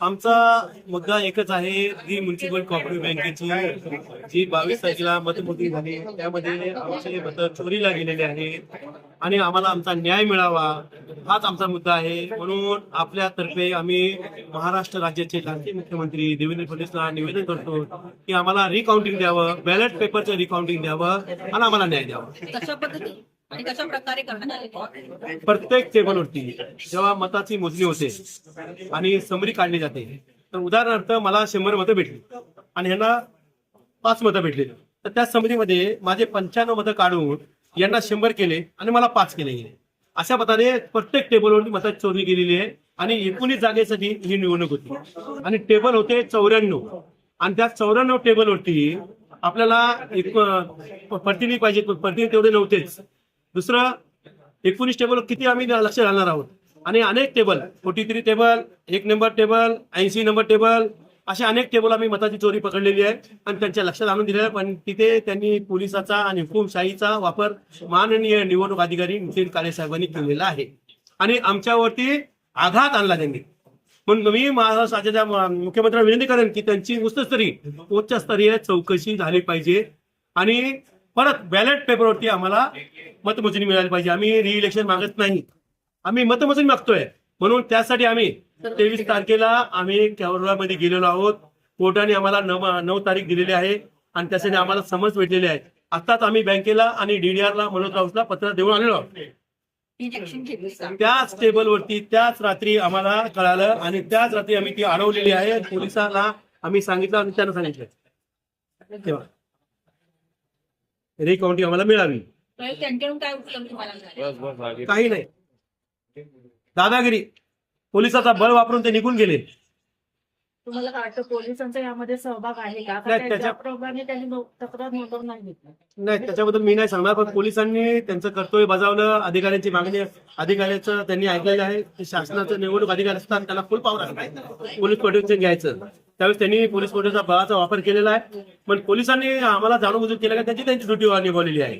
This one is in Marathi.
आमचा मुद्दा एकच आहे जी म्युन्सिपल कॉपरेटिव्ह बँकेची जी बावीस तारखेला मतमोजणी झाली त्यामध्ये आमचे मत चोरीला गेलेले आहेत आणि आम्हाला आमचा न्याय मिळावा हाच आमचा मुद्दा आहे. म्हणून आपल्यातर्फे आम्ही महाराष्ट्र राज्याचे लाडके मुख्यमंत्री देवेंद्र फडणवीसला निवेदन करतो की आम्हाला रिकाउंटिंग द्यावं बॅलेट पेपरचं रिकाउंटिंग द्यावं आणि आम्हाला न्याय द्यावा. कशा आणि कशा प्रकारे प्रत्येक टेबलवरती जेव्हा मताची मोजणी होते आणि समरी काढली जाते तर उदाहरणार्थ मला शंभर मतं भेटली आणि यांना पाच मतं भेटली. तर त्या समरीमध्ये माझे पंच्याण्णव मतं काढून यांना शंभर केले आणि मला पाच केले गेले. अशा पद्धतीने प्रत्येक टेबलवरती मतात चोरी गेलेली आहे आणि एकोणीस जागेसाठी ही निवडणूक होती. आणि टेबल होते चौऱ्याण्णव. आणि त्या चौऱ्याण्णव टेबलवरती आपल्याला एक प्रतिनिधी पाहिजे प्रतिनिधी तेवढे नव्हतेच. दुसरं एकोणीस टेबल किती आम्ही लक्ष घालणार आहोत? आणि अनेक टेबल फोर्टी थ्री टेबल एक नंबर टेबल ऐंशी नंबर टेबल असे अनेक टेबल आम्ही मताची चोरी पकडलेली आहे आणि त्यांच्या लक्षात आणून दिलेलं आहे. पण तिथे त्यांनी पोलिसाचा आणि हुकुमशाहीचा वापर माननीय निवडणूक अधिकारी नितीन काळे साहेबांनी केलेला आहे. आणि आमच्यावरती आघात आणला त्यांनी. म्हणून मी महाराष्ट्राच्या मुख्यमंत्र्यांना विनंती करेन की त्यांची उच्चस्तरीय उच्चस्तरीय चौकशी झाली पाहिजे. आणि परत बॅलेट पेपरवरती आम्हाला मतमोजणी मिळाली पाहिजे. आम्ही रिइलेक्शन मागत नाही. आम्ही मतमोजणी मागतोय. म्हणून त्यासाठी आम्ही तेवीस तारखेला आम्ही केरळमध्ये गेलेलो आहोत. कोर्टाने आम्हाला नऊ नऊ तारीख दिलेली आहे आणि त्यासाठी आम्हाला समज भेटलेली आहे. आताच आम्ही बँकेला आणि DDR ला मनोज राऊतला पत्र देऊन आलेलो आहोत? त्याच टेबलवरती त्याच रात्री आम्हाला कळालं आणि त्याच रात्री आम्ही ती अडवलेली आहे. पोलिसांना आम्ही सांगितलं आणि त्यांना सांगितलं. तेव्हा रिकाउंटिंग आम्हाला मिळावी. तर त्यांच्याकडून काय उत्तर तुम्हाला मिळालं? काही नाही. दादागिरी पोलिसाचा बळ वापरून ते निघून गेले. तुम्हाला काय वाटतं पोलिसांचा यामध्ये सहभाग आहे का? नाही, कारण त्याच्या- त्याप्रमाणे त्यांनी नो- तक्रार नोंदवून नाही घेतली. नाही त्याच्याबद्दल मी नाही सांगणार पण पोलिसांनी त्यांचं कर्तव्य बजावलं. अधिकाऱ्यांची मागणी अधिकाऱ्याचं त्यांनी ऐकलेलं आहे. ते शासनाचं निवडणूक अधिकारी असतात त्याला फुल पावर आहे. पोलीस प्रोटेक्शन घ्यायचं. त्यावेळेस त्यांनी पोलीस प्रोटेक्शनचा बळाचा वापर केलेला आहे. पण पोलिसांनी आम्हाला जाणूनबुजून केलं का त्यांची त्यांची ड्युटी निभावलेली आहे.